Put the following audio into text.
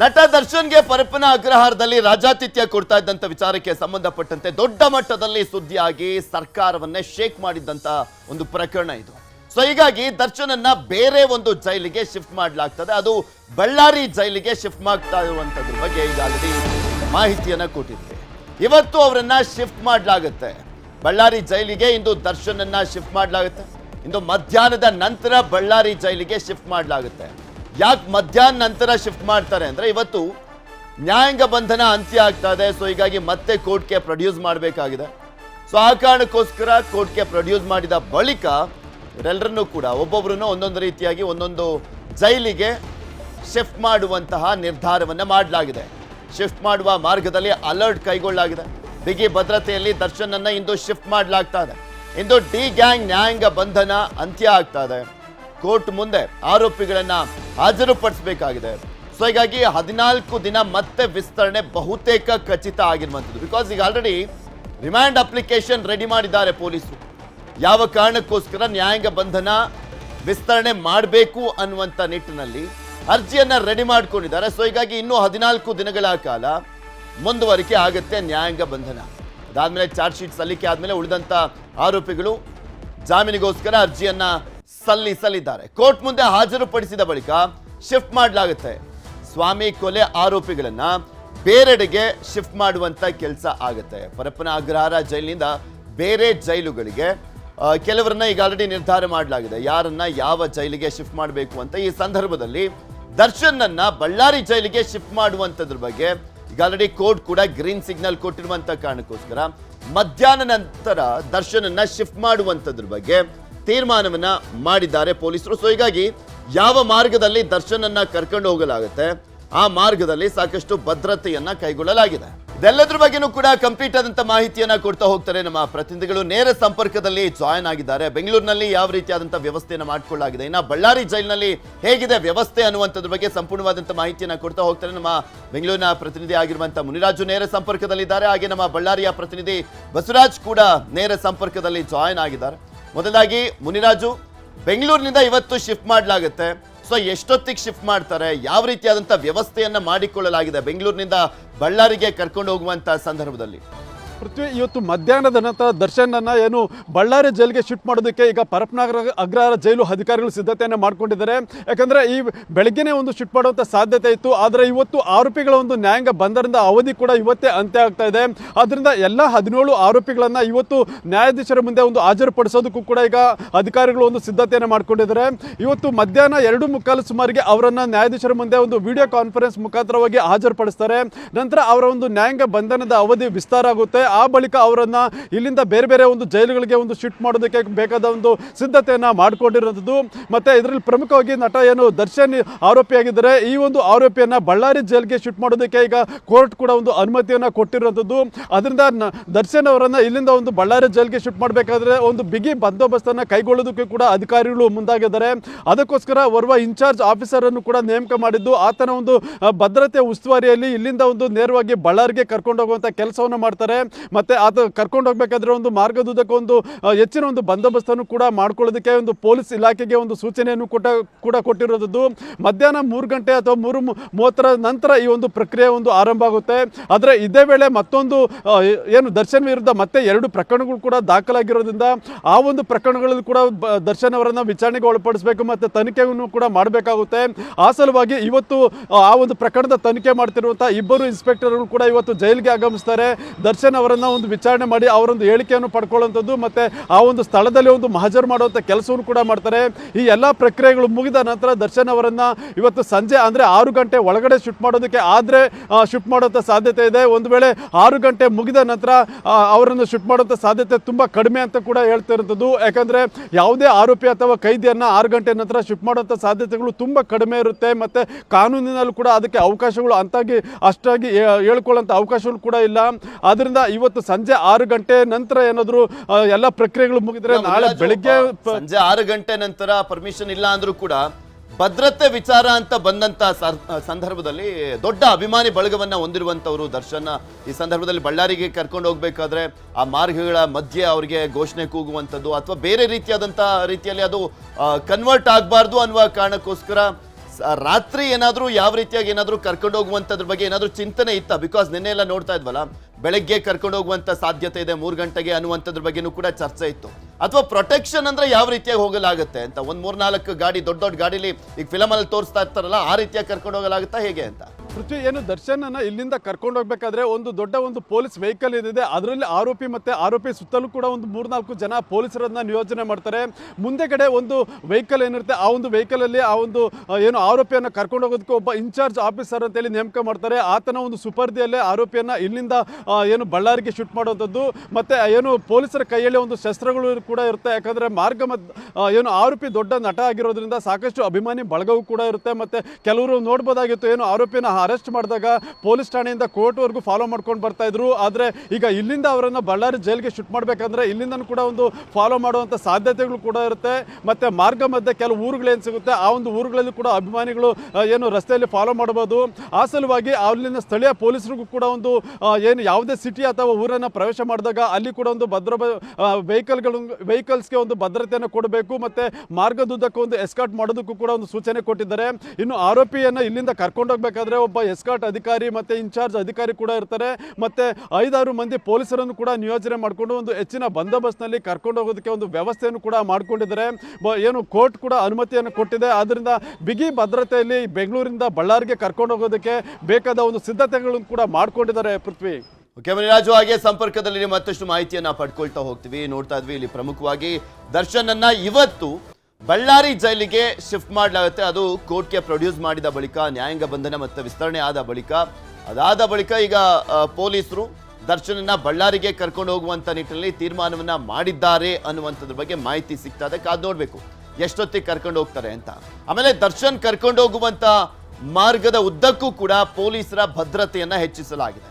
ನಟ ದರ್ಶನ್ಗೆ ಪರಪ್ಪನ ಅಗ್ರಹಾರದಲ್ಲಿ ರಾಜಾತಿಥ್ಯ ಕೊಡ್ತಾ ಇದ್ದಂತ ವಿಚಾರಕ್ಕೆ ಸಂಬಂಧಪಟ್ಟಂತೆ ದೊಡ್ಡ ಮಟ್ಟದಲ್ಲಿ ಸುದ್ದಿಯಾಗಿ ಸರ್ಕಾರವನ್ನೇ ಶೇಕ್ ಮಾಡಿದ್ದಂತ ಒಂದು ಪ್ರಕರಣ ಇದು. ಸೊ ಹೀಗಾಗಿ ದರ್ಶನನ್ನ ಬೇರೆ ಒಂದು ಜೈಲಿಗೆ ಶಿಫ್ಟ್ ಮಾಡಲಾಗ್ತದೆ. ಅದು ಬಳ್ಳಾರಿ ಜೈಲಿಗೆ ಶಿಫ್ಟ್ ಮಾಡ್ತಾ ಇರುವಂತದ್ರ ಬಗ್ಗೆ ಈಗಾಗಲೇ ಮಾಹಿತಿಯನ್ನ ಕೊಟ್ಟಿದ್ವಿ. ಇವತ್ತು ಅವರನ್ನ ಶಿಫ್ಟ್ ಮಾಡಲಾಗುತ್ತೆ. ಬಳ್ಳಾರಿ ಜೈಲಿಗೆ ಇಂದು ದರ್ಶನನ್ನ ಶಿಫ್ಟ್ ಮಾಡಲಾಗುತ್ತೆ. ಇಂದು ಮಧ್ಯಾಹ್ನದ ನಂತರ ಬಳ್ಳಾರಿ ಜೈಲಿಗೆ ಶಿಫ್ಟ್ ಮಾಡಲಾಗುತ್ತೆ. ಯಾಕೆ ಮಧ್ಯಾಹ್ನ ನಂತರ ಶಿಫ್ಟ್ ಮಾಡ್ತಾರೆ ಅಂದರೆ ಇವತ್ತು ನ್ಯಾಯಾಂಗ ಬಂಧನ ಅಂತ್ಯ ಆಗ್ತಾ ಇದೆ ಸೊ ಹೀಗಾಗಿ ಮತ್ತೆ ಕೋರ್ಟ್ಗೆ ಪ್ರೊಡ್ಯೂಸ್ ಮಾಡಬೇಕಾಗಿದೆ. ಸೊ ಆ ಕಾರಣಕ್ಕೋಸ್ಕರ ಕೋರ್ಟ್ಗೆ ಪ್ರೊಡ್ಯೂಸ್ ಮಾಡಿದ ಬಳಿಕ ಇವರೆಲ್ಲರನ್ನೂ ಕೂಡ ಒಬ್ಬೊಬ್ಬರನ್ನು ಒಂದೊಂದು ರೀತಿಯಾಗಿ ಒಂದೊಂದು ಜೈಲಿಗೆ ಶಿಫ್ಟ್ ಮಾಡುವಂತಹ ನಿರ್ಧಾರವನ್ನು ಮಾಡಲಾಗಿದೆ. ಶಿಫ್ಟ್ ಮಾಡುವ ಮಾರ್ಗದಲ್ಲಿ ಅಲರ್ಟ್ ಕೈಗೊಳ್ಳಲಾಗಿದೆ. ಬಿಗಿ ಭದ್ರತೆಯಲ್ಲಿ ದರ್ಶನನ್ನು ಇಂದು ಶಿಫ್ಟ್ ಮಾಡಲಾಗ್ತಾ ಇದೆ. ಇಂದು ಡಿ ಗ್ಯಾಂಗ್ ನ್ಯಾಯಾಂಗ ಬಂಧನ ಅಂತ್ಯ ಆಗ್ತಾ ಇದೆ. ಕೋರ್ಟ್ ಮುಂದೆ ಆರೋಪಿಗಳನ್ನ ಹಾಜರುಪಡಿಸಬೇಕಾಗಿದೆ. ಸೊ ಹೀಗಾಗಿ ಹದಿನಾಲ್ಕು ದಿನ ಮತ್ತೆ ವಿಸ್ತರಣೆ ಬಹುತೇಕ ಖಚಿತ ಆಗಿರುವಂಥದ್ದು. ಬಿಕಾಸ್ ಈಗ ಆಲ್ರೆಡಿ ರಿಮ್ಯಾಂಡ್ ಅಪ್ಲಿಕೇಶನ್ ರೆಡಿ ಮಾಡಿದ್ದಾರೆ ಪೊಲೀಸರು. ಯಾವ ಕಾರಣಕ್ಕೋಸ್ಕರ ನ್ಯಾಯಾಂಗ ಬಂಧನ ವಿಸ್ತರಣೆ ಮಾಡಬೇಕು ಅನ್ನುವಂಥ ನಿಟ್ಟಿನಲ್ಲಿ ಅರ್ಜಿಯನ್ನ ರೆಡಿ ಮಾಡಿಕೊಂಡಿದ್ದಾರೆ. ಸೊ ಹೀಗಾಗಿ ಇನ್ನೂ ಹದಿನಾಲ್ಕು ದಿನಗಳ ಕಾಲ ಮುಂದುವರಿಕೆ ಆಗುತ್ತೆ ನ್ಯಾಯಾಂಗ ಬಂಧನ. ಅದಾದಮೇಲೆ ಚಾರ್ಜ್ ಶೀಟ್ ಸಲ್ಲಿಕೆ ಆದಮೇಲೆ ಉಳಿದಂತ ಆರೋಪಿಗಳು ಜಾಮೀನಿಗೋಸ್ಕರ ಅರ್ಜಿಯನ್ನ ಸಲ್ಲಿಸಲಿದ್ದಾರೆ. ಕೋರ್ಟ್ ಮುಂದೆ ಹಾಜರುಪಡಿಸಿದ ಬಳಿಕ ಶಿಫ್ಟ್ ಮಾಡಲಾಗುತ್ತೆ. ಸ್ವಾಮಿ ಕೊಲೆ ಆರೋಪಿಗಳನ್ನ ಬೇರೆಡೆಗೆ ಶಿಫ್ಟ್ ಮಾಡುವಂತ ಕೆಲಸ ಆಗುತ್ತೆ. ಪರಪ್ಪನ ಅಗ್ರಹಾರ ಜೈಲಿನಿಂದ ಬೇರೆ ಜೈಲುಗಳಿಗೆ ಕೆಲವರನ್ನ ಈಗ ಆಲ್ರೆಡಿ ನಿರ್ಧಾರ ಮಾಡಲಾಗಿದೆ. ಯಾರನ್ನ ಯಾವ ಜೈಲಿಗೆ ಶಿಫ್ಟ್ ಮಾಡಬೇಕು ಅಂತ ಈ ಸಂದರ್ಭದಲ್ಲಿ ದರ್ಶನ್ನನ್ನ ಬಳ್ಳಾರಿ ಜೈಲಿಗೆ ಶಿಫ್ಟ್ ಮಾಡುವಂತದ್ರ ಬಗ್ಗೆ ಈಗ ಆಲ್ರೆಡಿ ಕೋರ್ಟ್ ಕೂಡ ಗ್ರೀನ್ ಸಿಗ್ನಲ್ ಕೊಟ್ಟಿರುವಂತ ಕಾರಣಕ್ಕೋಸ್ಕರ ಮಧ್ಯಾಹ್ನ ನಂತರ ದರ್ಶನನ್ನ ಶಿಫ್ಟ್ ಮಾಡುವಂತದ್ರ ಬಗ್ಗೆ ತೀರ್ಮಾನವನ್ನ ಮಾಡಿದ್ದಾರೆ ಪೊಲೀಸರು. ಸೊ ಹೀಗಾಗಿ ಯಾವ ಮಾರ್ಗದಲ್ಲಿ ದರ್ಶನನ್ನ ಕರ್ಕೊಂಡು ಹೋಗಲಾಗುತ್ತೆ, ಆ ಮಾರ್ಗದಲ್ಲಿ ಸಾಕಷ್ಟು ಭದ್ರತೆಯನ್ನ ಕೈಗೊಳ್ಳಲಾಗಿದೆ. ಇದೆಲ್ಲದ್ರ ಬಗ್ಗೆನೂ ಕೂಡ ಕಂಪ್ಲೀಟ್ ಆದಂತ ಮಾಹಿತಿಯನ್ನ ಕೊಡ್ತಾ ಹೋಗ್ತಾರೆ ನಮ್ಮ ಪ್ರತಿನಿಧಿಗಳು. ನೇರ ಸಂಪರ್ಕದಲ್ಲಿ ಜಾಯ್ನ್ ಆಗಿದ್ದಾರೆ. ಬೆಂಗಳೂರಿನಲ್ಲಿ ಯಾವ ರೀತಿಯಾದಂತಹ ವ್ಯವಸ್ಥೆಯನ್ನು ಮಾಡಿಕೊಳ್ಳಲಾಗಿದೆ? ಇನ್ನ ಬಳ್ಳಾರಿ ಜೈಲಿನಲ್ಲಿ ಹೇಗಿದೆ ವ್ಯವಸ್ಥೆ ಅನ್ನುವಂಥದ್ರ ಬಗ್ಗೆ ಸಂಪೂರ್ಣವಾದಂತಹ ಮಾಹಿತಿಯನ್ನ ಕೊಡ್ತಾ ಹೋಗ್ತಾರೆ ನಮ್ಮ ಬೆಂಗಳೂರಿನ ಪ್ರತಿನಿಧಿ ಆಗಿರುವಂತಹ ಮುನಿರಾಜು. ನೇರ ಸಂಪರ್ಕದಲ್ಲಿದ್ದಾರೆ. ಹಾಗೆ ನಮ್ಮ ಬಳ್ಳಾರಿಯ ಪ್ರತಿನಿಧಿ ಬಸವರಾಜ್ ಕೂಡ ನೇರ ಸಂಪರ್ಕದಲ್ಲಿ ಜಾಯ್ನ್ ಆಗಿದ್ದಾರೆ. ಮೊದಲಾಗಿ ಮುನಿರಾಜು ಬೆಂಗಳೂರಿನಿಂದ ಇವತ್ತು ಶಿಫ್ಟ್ ಮಾಡಲಾಗುತ್ತೆ. ಸೊ, ಎಷ್ಟೊತ್ತಿಗೆ ಶಿಫ್ಟ್ ಮಾಡ್ತಾರೆ? ಯಾವ ರೀತಿಯಾದಂಥ ವ್ಯವಸ್ಥೆಯನ್ನು ಮಾಡಿಕೊಳ್ಳಲಾಗಿದೆ ಬೆಂಗಳೂರಿನಿಂದ ಬಳ್ಳಾರಿಗೆ ಕರ್ಕೊಂಡು ಹೋಗುವಂಥ ಸಂದರ್ಭದಲ್ಲಿ? ಪೃಥ್ವಿ ಇವತ್ತು ಮಧ್ಯಾಹ್ನದ ನಂತರ ದರ್ಶನನ್ನ ಏನು ಬಳ್ಳಾರಿ ಜೈಲಿಗೆ ಶಿಫ್ಟ್ ಮಾಡೋದಕ್ಕೆ ಈಗ ಪರಪ್ನಗರ ಅಗ್ರಹಾರ ಜೈಲು ಅಧಿಕಾರಿಗಳು ಸಿದ್ಧತೆಯನ್ನು ಮಾಡ್ಕೊಂಡಿದ್ದಾರೆ. ಯಾಕಂದ್ರೆ ಈ ಬೆಳಗ್ಗೆನೇ ಒಂದು ಶಿಫ್ಟ್ ಮಾಡುವಂಥ ಸಾಧ್ಯತೆ ಇತ್ತು. ಆದರೆ ಇವತ್ತು ಆರೋಪಿಗಳ ಒಂದು ನ್ಯಾಯಾಂಗ ಬಂಧನದ ಅವಧಿ ಕೂಡ ಇವತ್ತೇ ಅಂತ್ಯ ಆಗ್ತಾ ಇದೆ. ಅದರಿಂದ ಎಲ್ಲ ಹದಿನೇಳು ಆರೋಪಿಗಳನ್ನ ಇವತ್ತು ನ್ಯಾಯಾಧೀಶರ ಮುಂದೆ ಒಂದು ಹಾಜರುಪಡಿಸೋದಕ್ಕೂ ಕೂಡ ಈಗ ಅಧಿಕಾರಿಗಳು ಒಂದು ಸಿದ್ಧತೆಯನ್ನು ಮಾಡಿಕೊಂಡಿದ್ದಾರೆ. ಇವತ್ತು ಮಧ್ಯಾಹ್ನ ಎರಡು ಮುಕ್ಕಾಲು ಸುಮಾರಿಗೆ ಅವರನ್ನ ನ್ಯಾಯಾಧೀಶರ ಮುಂದೆ ಒಂದು ವಿಡಿಯೋ ಕಾನ್ಫರೆನ್ಸ್ ಮುಖಾಂತರವಾಗಿ ಹಾಜರುಪಡಿಸ್ತಾರೆ. ನಂತರ ಅವರ ಒಂದು ನ್ಯಾಯಾಂಗ ಬಂಧನದ ಅವಧಿ ವಿಸ್ತಾರ ಆಗುತ್ತೆ. ಆ ಬಳಿಕ ಅವರನ್ನು ಇಲ್ಲಿಂದ ಬೇರೆ ಬೇರೆ ಒಂದು ಜೈಲುಗಳಿಗೆ ಒಂದು ಶಿಫ್ಟ್ ಮಾಡೋದಕ್ಕೆ ಬೇಕಾದ ಒಂದು ಸಿದ್ಧತೆಯನ್ನು ಮಾಡಿಕೊಂಡಿರುವಂಥದ್ದು. ಮತ್ತು ಇದರಲ್ಲಿ ಪ್ರಮುಖವಾಗಿ ನಟ ಏನು ದರ್ಶನ್ ಆರೋಪಿಯಾಗಿದ್ದಾರೆ ಈ ಒಂದು ಆರೋಪಿಯನ್ನು ಬಳ್ಳಾರಿ ಜೈಲಿಗೆ ಶಿಫ್ಟ್ ಮಾಡೋದಕ್ಕೆ ಈಗ ಕೋರ್ಟ್ ಕೂಡ ಒಂದು ಅನುಮತಿಯನ್ನು ಕೊಟ್ಟಿರುವಂಥದ್ದು. ಅದರಿಂದ ದರ್ಶನ್ ಅವರನ್ನು ಇಲ್ಲಿಂದ ಒಂದು ಬಳ್ಳಾರಿ ಜೈಲಿಗೆ ಶಿಫ್ಟ್ ಮಾಡಬೇಕಾದ್ರೆ ಒಂದು ಬಿಗಿ ಬಂದೋಬಸ್ತನ್ನು ಕೈಗೊಳ್ಳೋದಕ್ಕೆ ಕೂಡ ಅಧಿಕಾರಿಗಳು ಮುಂದಾಗಿದ್ದಾರೆ. ಅದಕ್ಕೋಸ್ಕರ ಓರ್ವ ಇನ್ಚಾರ್ಜ್ ಆಫೀಸರ್ ಅನ್ನು ಕೂಡ ನೇಮಕ ಮಾಡಿದ್ದು. ಆತನ ಒಂದು ಭದ್ರತೆ ಉಸ್ತುವಾರಿಯಲ್ಲಿ ಇಲ್ಲಿಂದ ಒಂದು ನೇರವಾಗಿ ಬಳ್ಳಾರಿಗೆ ಕರ್ಕೊಂಡು ಹೋಗುವಂತ ಕೆಲಸವನ್ನು ಮಾಡ್ತಾರೆ. ಮತ್ತೆ ಅದು ಕರ್ಕೊಂಡು ಹೋಗ್ಬೇಕಾದ್ರೆ ಒಂದು ಮಾರ್ಗದುದ್ದಕ್ಕೂ ಒಂದು ಹೆಚ್ಚಿನ ಒಂದು ಬಂದೋಬಸ್ತನ್ನು ಕೂಡ ಮಾಡ್ಕೊಳ್ಳೋದಕ್ಕೆ ಒಂದು ಪೊಲೀಸ್ ಇಲಾಖೆಗೆ ಒಂದು ಸೂಚನೆಯನ್ನು ಕೊಟ್ಟ ಕೂಡ ಕೊಟ್ಟಿರೋದು ಮಧ್ಯಾಹ್ನ ಮೂರು ಗಂಟೆ ಅಥವಾ ಮೂರು ಮೂವತ್ತರ ನಂತರ ಈ ಒಂದು ಪ್ರಕ್ರಿಯೆ ಒಂದು ಆರಂಭ ಆಗುತ್ತೆ. ಆದರೆ ಇದೇ ವೇಳೆ ಮತ್ತೊಂದು ಏನು ದರ್ಶನ್ ವಿರುದ್ಧ ಮತ್ತೆ ಎರಡು ಪ್ರಕರಣಗಳು ಕೂಡ ದಾಖಲಾಗಿರೋದ್ರಿಂದ ಆ ಒಂದು ಪ್ರಕರಣಗಳಲ್ಲಿ ಕೂಡ ದರ್ಶನ್ ಅವರನ್ನು ವಿಚಾರಣೆಗೆ ಒಳಪಡಿಸಬೇಕು ಮತ್ತೆ ತನಿಖೆಯನ್ನು ಕೂಡ ಮಾಡಬೇಕಾಗುತ್ತೆ. ಆ ಸಲುವಾಗಿ ಇವತ್ತು ಆ, ಒಂದು ಪ್ರಕರಣದ ತನಿಖೆ ಮಾಡ್ತಿರುವಂತಹ ಇಬ್ಬರು ಇನ್ಸ್ಪೆಕ್ಟರ್ಗಳು ಕೂಡ ಇವತ್ತು ಜೈಲಿಗೆ ಆಗಮಿಸ್ತಾರೆ. ದರ್ಶನ್ ಅವರನ್ನ ಒಂದು ವಿಚಾರಣೆ ಮಾಡಿ ಅವರೊಂದು ಹೇಳಿಕೆಯನ್ನು ಪಡ್ಕೊಳ್ಳುವಂಥದ್ದು, ಮತ್ತು ಆ ಒಂದು ಸ್ಥಳದಲ್ಲಿ ಒಂದು ಮಹಜರು ಮಾಡುವಂಥ ಕೆಲಸವನ್ನು ಕೂಡ ಮಾಡ್ತಾರೆ. ಈ ಎಲ್ಲ ಪ್ರಕ್ರಿಯೆಗಳು ಮುಗಿದ ನಂತರ ದರ್ಶನ್ ಅವರನ್ನು ಇವತ್ತು ಸಂಜೆ, ಅಂದರೆ ಆರು ಗಂಟೆ ಒಳಗಡೆ ಶಿಫ್ಟ್ ಮಾಡೋದಕ್ಕೆ ಆದರೆ ಶಿಫ್ಟ್ ಮಾಡುವಂಥ ಸಾಧ್ಯತೆ ಇದೆ. ಒಂದು ವೇಳೆ ಆರು ಗಂಟೆ ಮುಗಿದ ನಂತರ ಅವರನ್ನು ಶಿಫ್ಟ್ ಮಾಡುವಂಥ ಸಾಧ್ಯತೆ ತುಂಬ ಕಡಿಮೆ ಅಂತ ಕೂಡ ಹೇಳ್ತಾ ಯಾಕಂದರೆ ಯಾವುದೇ ಆರೋಪಿ ಅಥವಾ ಕೈದಿಯನ್ನು ಆರು ಗಂಟೆ ನಂತರ ಶಿಫ್ಟ್ ಮಾಡುವಂಥ ಸಾಧ್ಯತೆಗಳು ತುಂಬ ಕಡಿಮೆ ಇರುತ್ತೆ. ಮತ್ತು ಕಾನೂನಿನಲ್ಲೂ ಕೂಡ ಅದಕ್ಕೆ ಅವಕಾಶಗಳು ಅಂತಾಗಿ ಅಷ್ಟಾಗಿ ಹೇಳ್ಕೊಳ್ಳೋಂಥ ಅವಕಾಶಗಳು ಕೂಡ ಇಲ್ಲ. ಆದ್ರಿಂದ ಇವತ್ತು ಸಂಜೆ ಆರು ಗಂಟೆ ನಂತರ ಏನಾದ್ರು ಎಲ್ಲ ಪ್ರಕ್ರಿಯೆಗಳು ಮುಗಿದ್ರೆ ನಾಳೆ ಬೆಳಿಗ್ಗೆ ಸಂಜೆ ಆರು ಗಂಟೆ ನಂತರ ಪರ್ಮಿಷನ್ ಇಲ್ಲ ಅಂದ್ರೂ ಕೂಡ ಭದ್ರತೆ ವಿಚಾರ ಅಂತ ಬಂದಂತ ಸಂದರ್ಭದಲ್ಲಿ ದೊಡ್ಡ ಅಭಿಮಾನಿ ಬಳಗವನ್ನ ಹೊಂದಿರುವಂತವರು ದರ್ಶನ. ಈ ಸಂದರ್ಭದಲ್ಲಿ ಬಳ್ಳಾರಿಗೆ ಕರ್ಕೊಂಡು ಹೋಗ್ಬೇಕಾದ್ರೆ ಆ ಮಾರ್ಗಗಳ ಮಧ್ಯೆ ಅವರಿಗೆ ಘೋಷಣೆ ಕೂಗುವಂಥದ್ದು ಅಥವಾ ಬೇರೆ ರೀತಿಯಾದಂತಹ ರೀತಿಯಲ್ಲಿ ಅದು ಕನ್ವರ್ಟ್ ಆಗಬಾರ್ದು ಅನ್ನುವ ಕಾರಣಕ್ಕೋಸ್ಕರ ರಾತ್ರಿ ಏನಾದ್ರೂ ಯಾವ ರೀತಿಯಾಗಿ ಏನಾದ್ರೂ ಕರ್ಕೊಂಡು ಹೋಗುವಂಥದ್ರ ಬಗ್ಗೆ ಏನಾದ್ರೂ ಚಿಂತನೆ ಇತ್ತ? ಬಿಕಾಸ್ ನಿನ್ನೆ ಎಲ್ಲ ನೋಡ್ತಾ ಇದ್ವಲ್ಲ ಬೆಳಗ್ಗೆ ಕರ್ಕೊಂಡು ಹೋಗುವಂತ ಸಾಧ್ಯತೆ ಇದೆ, ಮೂರು ಗಂಟೆಗೆ ಅನ್ನುವಂಥದ್ರ ಬಗ್ಗೆನೂ ಕೂಡ ಚರ್ಚೆ ಇತ್ತು. ಅಥವಾ ಪ್ರೊಟೆಕ್ಷನ್ ಅಂದ್ರೆ ಯಾವ ರೀತಿಯಾಗಿ ಹೋಗಲಾಗುತ್ತೆ ಅಂತ, ಒಂದ್ ಮೂರ್ನಾಲ್ಕು ಗಾಡಿ, ದೊಡ್ಡ ದೊಡ್ಡ ಗಾಡಿಲಿ ಈಗ ಫಿಲಮಲ್ಲಿ ತೋರಿಸ್ತಾ ಇರ್ತಾರಲ್ಲ, ಆ ರೀತಿಯಾಗಿ ಕರ್ಕೊಂಡು ಹೋಗಲಾಗುತ್ತಾ ಹೇಗೆ ಅಂತ? ಪೃಥ್ವಿ, ಏನು ದರ್ಶನನ ಇಲ್ಲಿಂದ ಕರ್ಕೊಂಡು ಹೋಗ್ಬೇಕಾದ್ರೆ ಒಂದು ದೊಡ್ಡ ಒಂದು ಪೊಲೀಸ್ ವೆಹಿಕಲ್ ಏನಿದೆ ಅದರಲ್ಲಿ ಆರೋಪಿ ಮತ್ತೆ ಆರೋಪಿ ಸುತ್ತಲೂ ಕೂಡ ಒಂದು ಮೂರ್ನಾಲ್ಕು ಜನ ಪೊಲೀಸರನ್ನ ನಿಯೋಜನೆ ಮಾಡ್ತಾರೆ. ಮುಂದೆಗಡೆ ಒಂದು ವೆಹಿಕಲ್ ಏನಿರುತ್ತೆ, ಆ ಒಂದು ವೆಹಿಕಲ್ ಅಲ್ಲಿ ಆ ಒಂದು ಏನು ಆರೋಪಿಯನ್ನ ಕರ್ಕೊಂಡು ಹೋಗೋದಕ್ಕೆ ಒಬ್ಬ ಇನ್ಚಾರ್ಜ್ ಆಫೀಸರ್ ಅಂತೇಳಿ ನೇಮಕ ಮಾಡ್ತಾರೆ. ಆತನ ಒಂದು ಸುಪರ್ದಿಯಲ್ಲೇ ಆರೋಪಿಯನ್ನ ಇಲ್ಲಿಂದ ಏನು ಬಳ್ಳಾರಿಗೆ ಶೂಟ್ ಮಾಡುವಂಥದ್ದು. ಮತ್ತೆ ಏನು ಪೊಲೀಸರ ಕೈಯಲ್ಲಿ ಒಂದು ಶಸ್ತ್ರಗಳು ಕೂಡ ಇರುತ್ತೆ. ಯಾಕಂದ್ರೆ ಮಾರ್ಗ ಏನು ಆರೋಪಿ ದೊಡ್ಡ ನಟ ಆಗಿರೋದ್ರಿಂದ ಸಾಕಷ್ಟು ಅಭಿಮಾನಿ ಬಳಗವೂ ಕೂಡ ಇರುತ್ತೆ. ಮತ್ತೆ ಕೆಲವರು ನೋಡ್ಬೋದಾಗಿತ್ತು, ಏನು ಆರೋಪಿನ ಅರೆಸ್ಟ್ ಮಾಡಿದಾಗ ಪೊಲೀಸ್ ಠಾಣೆಯಿಂದ ಕೋರ್ಟ್ವರೆಗೂ ಫಾಲೋ ಮಾಡ್ಕೊಂಡು ಬರ್ತಾ ಇದ್ರು. ಆದರೆ ಈಗ ಇಲ್ಲಿಂದ ಅವರನ್ನು ಬಳ್ಳಾರಿ ಜೈಲಿಗೆ ಶಿಫ್ಟ್ ಮಾಡಬೇಕಂದ್ರೆ ಇಲ್ಲಿಂದ ಕೂಡ ಒಂದು ಫಾಲೋ ಮಾಡುವಂಥ ಸಾಧ್ಯತೆಗಳು ಕೂಡ ಇರುತ್ತೆ. ಮತ್ತೆ ಮಾರ್ಗ ಮಧ್ಯೆ ಕೆಲವು ಊರುಗಳೇನು ಸಿಗುತ್ತೆ? ಆ ಒಂದು ಊರುಗಳಲ್ಲಿ ಕೂಡ ಅಭಿಮಾನಿಗಳು ಏನು ರಸ್ತೆಯಲ್ಲಿ ಫಾಲೋ ಮಾಡಬಹುದು ಆ ಸಲುವಾಗಿ ಅಲ್ಲಿನ ಸ್ಥಳೀಯ ಪೊಲೀಸರಿಗೂ ಕೂಡ ಒಂದು ಏನು ಯಾವುದೇ ಸಿಟಿ ಅಥವಾ ಊರನ್ನು ಪ್ರವೇಶ ಮಾಡಿದಾಗ ಅಲ್ಲಿ ಕೂಡ ಒಂದು ಭದ್ರ ವೆಹಿಕಲ್ಗಳು ವೆಹಿಕಲ್ಸ್ಗೆ ಒಂದು ಭದ್ರತೆಯನ್ನು ಕೊಡಬೇಕು. ಮತ್ತೆ ಮಾರ್ಗದುದ್ದಕ್ಕೂ ಒಂದು ಎಸ್ಕಾಟ್ ಮಾಡೋದಕ್ಕೂ ಕೂಡ ಒಂದು ಸೂಚನೆ ಕೊಟ್ಟಿದ್ದಾರೆ. ಇನ್ನು ಆರೋಪಿಯನ್ನು ಇಲ್ಲಿಂದ ಕರ್ಕೊಂಡು ಹೋಗ್ಬೇಕಾದ್ರೆ ಒಬ್ಬ ಎಸ್ಕಾಟ್ ಅಧಿಕಾರಿ ಮತ್ತೆ ಇನ್ಚಾರ್ಜ್ ಅಧಿಕಾರಿ ಕೂಡ ಇರ್ತಾರೆ. ಮತ್ತೆ ಐದಾರು ಮಂದಿ ಪೊಲೀಸರನ್ನು ಕೂಡ ನಿಯೋಜನೆ ಮಾಡಿಕೊಂಡು ಒಂದು ಹೆಚ್ಚಿನ ಬಂದೋಬಸ್ತ್ನಲ್ಲಿ ಕರ್ಕೊಂಡು ಹೋಗೋದಕ್ಕೆ ಒಂದು ವ್ಯವಸ್ಥೆಯನ್ನು ಕೂಡ ಮಾಡಿಕೊಂಡಿದ್ದಾರೆ. ಏನು ಕೋರ್ಟ್ ಕೂಡ ಅನುಮತಿಯನ್ನು ಕೊಟ್ಟಿದೆ. ಆದ್ದರಿಂದ ಬಿಗಿ ಭದ್ರತೆಯಲ್ಲಿ ಬೆಂಗಳೂರಿಂದ ಬಳ್ಳಾರಿಗೆ ಕರ್ಕೊಂಡು ಹೋಗೋದಕ್ಕೆ ಬೇಕಾದ ಒಂದು ಸಿದ್ಧತೆಗಳನ್ನು ಕೂಡ ಮಾಡ್ಕೊಂಡಿದ್ದಾರೆ ಪೃಥ್ವಿ. ಓಕೆ ರಾಜು, ಹಾಗೆ ಸಂಪರ್ಕದಲ್ಲಿ ಮತ್ತಷ್ಟು ಮಾಹಿತಿಯನ್ನ ಪಡ್ಕೊಳ್ತಾ ಹೋಗ್ತೀವಿ. ನೋಡ್ತಾ ಇದ್ವಿ, ಇಲ್ಲಿ ಪ್ರಮುಖವಾಗಿ ದರ್ಶನ್ ಇವತ್ತು ಬಳ್ಳಾರಿ ಜೈಲಿಗೆ ಶಿಫ್ಟ್ ಮಾಡಲಾಗುತ್ತೆ. ಅದು ಕೋರ್ಟ್ಗೆ ಪ್ರೊಡ್ಯೂಸ್ ಮಾಡಿದ ಬಳಿಕ, ನ್ಯಾಯಾಂಗ ಬಂಧನ ಮತ್ತು ವಿಸ್ತರಣೆ ಆದ ಬಳಿಕ. ಅದಾದ ಬಳಿಕ ಈಗ ಪೊಲೀಸರು ದರ್ಶನನ್ನ ಬಳ್ಳಾರಿಗೆ ಕರ್ಕೊಂಡು ಹೋಗುವಂತ ನಿಟ್ಟಿನಲ್ಲಿ ತೀರ್ಮಾನವನ್ನ ಮಾಡಿದ್ದಾರೆ ಅನ್ನುವಂಥದ್ರ ಬಗ್ಗೆ ಮಾಹಿತಿ ಸಿಗ್ತಾ ಇದೆ. ಕಾದ್ ನೋಡಬೇಕು. ಎಷ್ಟೊತ್ತಿಗೆ ಕರ್ಕೊಂಡು ಹೋಗ್ತಾರೆ ಅಂತ. ಆಮೇಲೆ ದರ್ಶನ್ ಕರ್ಕೊಂಡು ಹೋಗುವಂತ ಮಾರ್ಗದ ಉದ್ದಕ್ಕೂ ಕೂಡ ಪೊಲೀಸರ ಭದ್ರತೆಯನ್ನ ಹೆಚ್ಚಿಸಲಾಗಿದೆ.